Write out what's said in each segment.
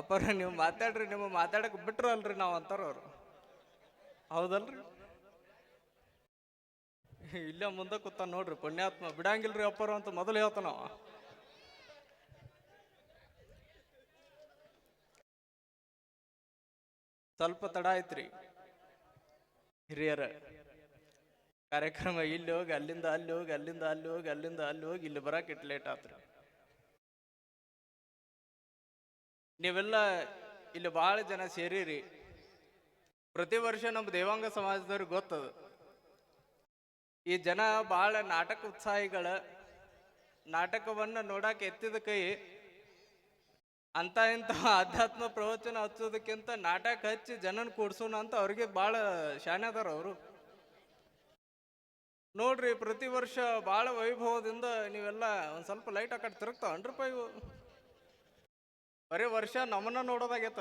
ಅಪ್ಪರ ನೀವು ಮಾತಾಡ್ರಿ, ನಿಮ್ಮ ಮಾತಾಡಕ್ ಬಿಟ್ರು ಅಲ್ರಿ ನಾವು ಅಂತಾರ ಅವ್ರು ಹೌದಲ್ರಿ? ಇಲ್ಲೇ ಮುಂದೆ ಕೂತ ನೋಡ್ರಿ, ಪುಣ್ಯಾತ್ಮ. ಬಿಡಂಗಿಲ್ರಿ ಅಪ್ಪರು ಅಂತ ಮೊದಲು ಹೇಳ್ತಾನ. ಸ್ವಲ್ಪ ತಡ ಆಯ್ತ್ರಿ. ಹಿರಿಯರ, ಕಾರ್ಯಕ್ರಮ ಇಲ್ಲಿ ಹೋಗಿ, ಅಲ್ಲಿಂದ ಅಲ್ಲಿ ಹೋಗಿ, ಅಲ್ಲಿಂದ ಅಲ್ಲಿ ಹೋಗಿ, ಅಲ್ಲಿಂದ ಅಲ್ಲಿ ಹೋಗಿ, ಇಲ್ಲಿ ಬರಕ್ಕೆ ಇಟ್ ಲೇಟ್ ಆತ್ರಿ. ನೀವೆಲ್ಲ ಇಲ್ಲಿ ಭಾಳ ಜನ ಸೇರಿರಿ. ಪ್ರತಿ ವರ್ಷ ನಮ್ಮ ದೇವಾಂಗ ಸಮಾಜದವ್ರಿಗೆ ಗೊತ್ತದ. ಈ ಜನ ಭಾಳ ನಾಟಕ ಉತ್ಸಾಹಿಗಳ. ನಾಟಕವನ್ನು ನೋಡಕ್ಕೆ ಎತ್ತಿದ ಕೈ. ಅಂತ ಇಂಥ ಆಧ್ಯಾತ್ಮ ಪ್ರವಚನ ಹಚ್ಚೋದಕ್ಕಿಂತ ನಾಟಕ ಹಚ್ಚಿ ಜನನ ಕೂಡ್ಸೋಣ ಅಂತ ಅವ್ರಿಗೆ ಭಾಳ ಶಾನೆ ಅದಾರ ಅವರು. ನೋಡ್ರಿ ಪ್ರತಿ ವರ್ಷ ಭಾಳ ವೈಭವದಿಂದ ನೀವೆಲ್ಲ ಒಂದು ಸ್ವಲ್ಪ ಲೈಟ್ ಆ ಕಡೆ ತಿರುಗ್ತಾವನ್ರಿಪ್ಪ ಇವು? ಬರೀ ವರ್ಷ ನಮ್ಮನ್ನ ನೋಡೋದಾಗೈತ.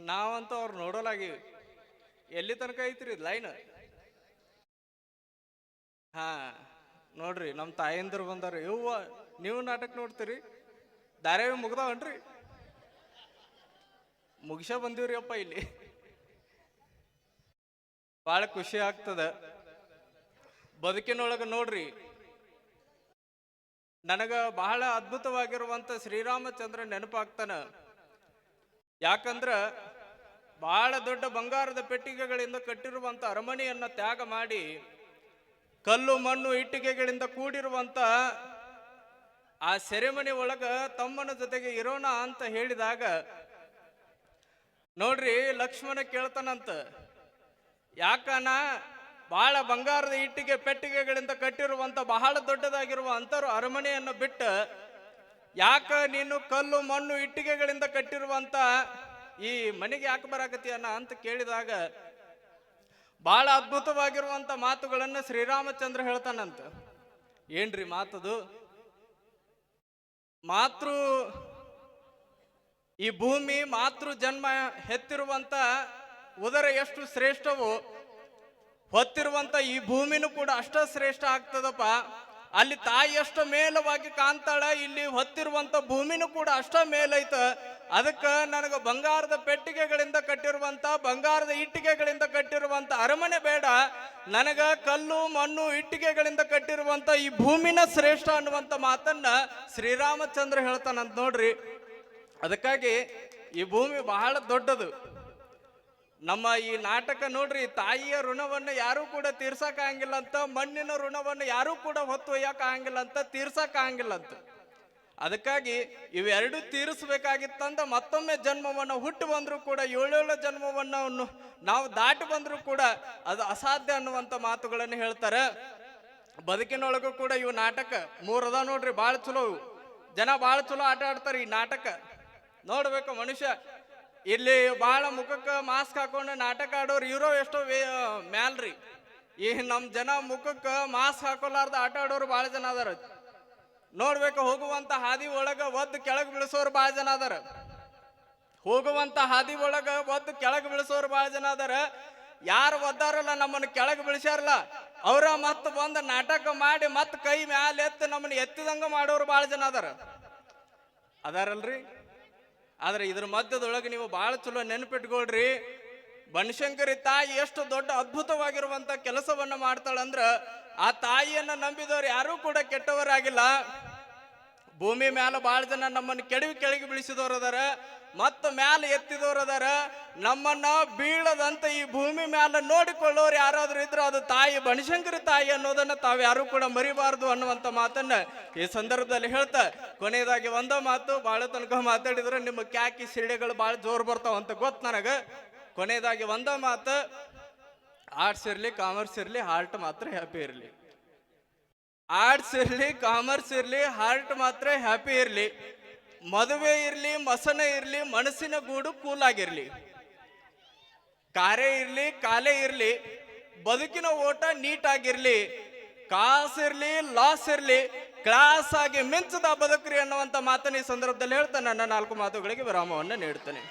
ನಾವಂತೂ ಅವ್ರು ನೋಡೋಲಾಗಿವಿ. ಎಲ್ಲಿ ತನಕ ಐತ್ರಿ ಲೈನ್? ಹಾ, ನೋಡ್ರಿ ನಮ್ಮ ತಾಯಂದ್ರು ಬಂದಾರ. ಇವ್ವ ನೀವು ನಾಟಕ ನೋಡ್ತೀರಿ? ಧಾರಾವಿ ಮುಗ್ದಾವನ್ರಿ? ಮುಗಿಸ ಬಂದೀವ್ರಿ ಅಪ್ಪ ಇಲ್ಲಿ. ಭಾಳ ಖುಷಿ ಆಗ್ತದ. ಬದುಕಿನೊಳಗೆ ನೋಡ್ರಿ ನನಗ ಬಹಳ ಅದ್ಭುತವಾಗಿರುವಂತ ಶ್ರೀರಾಮಚಂದ್ರ ನೆನಪಾಗ್ತಾನ. ಯಾಕಂದ್ರ ಬಹಳ ದೊಡ್ಡ ಬಂಗಾರದ ಪೆಟ್ಟಿಗೆಗಳಿಂದ ಕಟ್ಟಿರುವಂತ ಅರಮನೆಯನ್ನ ತ್ಯಾಗ ಮಾಡಿ, ಕಲ್ಲು, ಮಣ್ಣು, ಇಟ್ಟಿಗೆಗಳಿಂದ ಕೂಡಿರುವಂತ ಆ ಸೆರೆಮನೆ ಒಳಗ ತಮ್ಮನ ಜೊತೆಗೆ ಇರೋಣ ಅಂತ ಹೇಳಿದಾಗ, ನೋಡ್ರಿ ಲಕ್ಷ್ಮಣ ಕೇಳ್ತಾನಂತ, ಯಾಕನ ಬಹಳ ಬಂಗಾರದ ಇಟ್ಟಿಗೆ ಪೆಟ್ಟಿಗೆಗಳಿಂದ ಕಟ್ಟಿರುವಂತ ಬಹಳ ದೊಡ್ಡದಾಗಿರುವ ಅಂತರು ಅರಮನೆಯನ್ನು ಬಿಟ್ಟು ಯಾಕ ನೀನು ಕಲ್ಲು ಮಣ್ಣು ಇಟ್ಟಿಗೆಗಳಿಂದ ಕಟ್ಟಿರುವಂತ ಈ ಮನೆಗೆ ಯಾಕೆ ಬರಾಕತಿಯನ್ನ ಅಂತ ಕೇಳಿದಾಗ ಬಹಳ ಅದ್ಭುತವಾಗಿರುವಂತ ಮಾತುಗಳನ್ನು ಶ್ರೀರಾಮಚಂದ್ರ ಹೇಳ್ತಾನಂತ. ಏನ್ರಿ ಮಾತದು? ಮಾತೃ ಈ ಭೂಮಿ ಮಾತೃ ಜನ್ಮ ಹೆತ್ತಿರುವಂತ ಉದರ ಎಷ್ಟು ಶ್ರೇಷ್ಠವೋ ಹೊತ್ತಿರುವಂತ ಈ ಭೂಮಿನೂ ಕೂಡ ಅಷ್ಟ ಶ್ರೇಷ್ಠ ಆಗ್ತದಪ್ಪ. ಅಲ್ಲಿ ತಾಯಿ ಅಷ್ಟ ಮೇಲವಾಗಿ ಕಾಣ್ತಾಳ, ಇಲ್ಲಿ ಹೊತ್ತಿರುವಂತ ಭೂಮಿನೂ ಕೂಡ ಅಷ್ಟ ಮೇಲೈತ. ಅದಕ್ಕ ನನಗ ಬಂಗಾರದ ಪೆಟ್ಟಿಗೆಗಳಿಂದ ಕಟ್ಟಿರುವಂತ, ಬಂಗಾರದ ಇಟ್ಟಿಗೆಗಳಿಂದ ಕಟ್ಟಿರುವಂತ ಅರಮನೆ ಬೇಡ. ನನಗ ಕಲ್ಲು, ಮಣ್ಣು, ಇಟ್ಟಿಗೆಗಳಿಂದ ಕಟ್ಟಿರುವಂತ ಈ ಭೂಮಿನ ಶ್ರೇಷ್ಠ ಅನ್ನುವಂತ ಮಾತನ್ನ ಶ್ರೀರಾಮಚಂದ್ರ ಹೇಳ್ತಾನಂತ ನೋಡ್ರಿ. ಅದಕ್ಕಾಗಿ ಈ ಭೂಮಿ ಬಹಳ ದೊಡ್ಡದು. ನಮ್ಮ ಈ ನಾಟಕ ನೋಡ್ರಿ, ತಾಯಿಯ ಋಣವನ್ನು ಯಾರೂ ಕೂಡ ತೀರ್ಸಕ್ ಆಗಂಗಿಲ್ಲ ಅಂತ, ಮಣ್ಣಿನ ಋಣವನ್ನು ಯಾರೂ ಕೂಡ ಹೊತ್ತು ಒಯ್ಯಕ್ ಆಗಂಗಿಲ್ಲ ಅಂತ ತೀರ್ಸಕ್ ಆಗಂಗಿಲ್ಲ ಅಂತ. ಅದಕ್ಕಾಗಿ ಇವೆರಡು ತೀರಿಸಬೇಕಾಗಿತ್ತಂದ ಮತ್ತೊಮ್ಮೆ ಜನ್ಮವನ್ನು ಹುಟ್ಟು ಬಂದರೂ ಕೂಡ, ಏಳೇಳು ಜನ್ಮವನ್ನ ನಾವು ದಾಟಿ ಬಂದರೂ ಕೂಡ ಅದು ಅಸಾಧ್ಯ ಅನ್ನುವಂತ ಮಾತುಗಳನ್ನು ಹೇಳ್ತಾರೆ. ಬದುಕಿನೊಳಗೂ ಕೂಡ ಇವು ನಾಟಕ ಮೂರದ ನೋಡ್ರಿ, ಭಾಳ ಚಲೋ. ಜನ ಭಾಳ ಚಲೋ ಆಟ ಆಡ್ತಾರೆ ಈ ನಾಟಕ. ನೋಡ್ಬೇಕು ಮನುಷ್ಯ ಇಲ್ಲಿ ಭಾಳ ಮುಖಕ್ಕೆ ಮಾಸ್ಕ್ ಹಾಕೊಂಡು ನಾಟಕ ಆಡೋರು ಇರೋ ಎಷ್ಟೋ ಮ್ಯಾಲ ಮ್ಯಾಲ್ರಿ. ಈ ನಮ್ಮ ಜನ ಮುಖಕ್ಕೆ ಮಾಸ್ಕ್ ಹಾಕೊಲಾರ್ದ ಆಟ ಆಡೋರು ಭಾಳ ಜನ ಅದಾರ. ನೋಡ್ಬೇಕು ಹೋಗುವಂತ ಹಾದಿ ಒಳಗ ಒದ್ದು ಕೆಳಗೆ ಬೀಳಿಸೋರು ಭಾಳ ಜನ ಅದಾರ. ಹೋಗುವಂತ ಹಾದಿ ಒಳಗ ಒದ್ದು ಕೆಳಗೆ ಬೀಳಿಸೋರು ಭಾಳ ಜನ ಅದಾರ. ಯಾರು ಒದ್ದಾರಲ್ಲ ನಮ್ಮನ್ನ ಕೆಳಗೆ ಬೀಳಿಸ್ಯಾರಲ್ಲ, ಅವ್ರ ಮತ್ತೆ ಬಂದು ನಾಟಕ ಮಾಡಿ ಮತ್ತೆ ಕೈ ಮ್ಯಾಲೆ ಎತ್ತು ನಮ್ಮನ್ನ ಎತ್ತಿದಂಗ ಮಾಡೋರು ಭಾಳ ಜನ ಅದಾರ. ಅದಾರಲ್ರಿ? ಆದ್ರೆ ಇದ್ರ ಮಧ್ಯದೊಳಗೆ ನೀವು ಬಹಳ ಚಲೋ ನೆನಪಿಟ್ಕೊಳ್ರಿ. ಬನಶಂಕರಿ ತಾಯಿ ಎಷ್ಟು ದೊಡ್ಡ ಅದ್ಭುತವಾಗಿರುವಂತ ಕೆಲಸವನ್ನ ಮಾಡ್ತಾಳಂದ್ರ ಆ ತಾಯಿಯನ್ನ ನಂಬಿದವರು ಯಾರೂ ಕೂಡ ಕೆಟ್ಟವರಾಗಿಲ್ಲ. ಭೂಮಿ ಮ್ಯಾಲ ಭಾಳ ಜನ ನಮ್ಮನ್ನು ಕೆಡವಿ ಕೆಳಗೆ ಬೀಳಿಸಿದವ್ರು ಅದಾರ, ಮತ್ತ ಮ್ಯಾಲ ಎತ್ತಿದವರು ಅದಾರ. ನಮ್ಮನ್ನ ಬೀಳದಂತ ಈ ಭೂಮಿ ಮ್ಯಾಲ ನೋಡಿಕೊಳ್ಳೋರು ಯಾರಾದ್ರೂ ಇದ್ರು ಅದು ತಾಯಿ ಬನಶಂಕರಿ ತಾಯಿ ಅನ್ನೋದನ್ನ ತಾವ್ ಯಾರು ಕೂಡ ಮರಿಬಾರದು ಅನ್ನುವಂತ ಮಾತನ್ನ ಈ ಸಂದರ್ಭದಲ್ಲಿ ಹೇಳ್ತಾ, ಕೊನೆಯದಾಗಿ ಒಂದ ಮಾತು ಭಾಳ ತನಕ ಮಾತಾಡಿದ್ರೆ ನಿಮ್ಮ ಕ್ಯಾಕಿ ಸಿಡಿಗಳು ಬಹಳ ಜೋರ್ ಬರ್ತಾವ ಅಂತ ಗೊತ್ತು ನನಗ. ಕೊನೆಯದಾಗಿ ಒಂದ ಮಾತು, ಆರ್ಟ್ಸ್ ಇರಲಿ, ಕಾಮರ್ಸ್ ಇರಲಿ, ಹಾರ್ಟ್ ಮಾತ್ರ ಹ್ಯಾಪಿ ಇರ್ಲಿ. ಆರ್ಟ್ಸ್ ಇರಲಿ ಕಾಮರ್ಸ್ ಇರಲಿ ಹಾರ್ಟ್ ಮಾತ್ರ ಹ್ಯಾಪಿ ಇರಲಿ. ಮದುವೆ ಇರಲಿ, ಮಸನ ಇರಲಿ, ಮನಸ್ಸಿನ ಗೂಡು ಕೂಲ್ ಆಗಿರಲಿ. ಕಾರೆ ಇರಲಿ, ಕಾಲೇ ಇರಲಿ. ಬದುಕಿನ ಓಟ ನೀಟ್ ಕಾಸಿರಲಿ ಲಾಸ್ ಇರಲಿ ಕ್ಲಾಸ್ ಆಗಿ ಮಿಂಚದ ಬದುಕ್ರಿ ಅನ್ನುವಂತ ಮಾತನ್ನ ಈ ಸಂದರ್ಭದಲ್ಲಿ ಹೇಳ್ತಾ ನನ್ನ ನಾಲ್ಕು ಮಾತುಗಳಿಗೆ ವಿರಾಮವನ್ನು ನೀಡ್ತೇನೆ.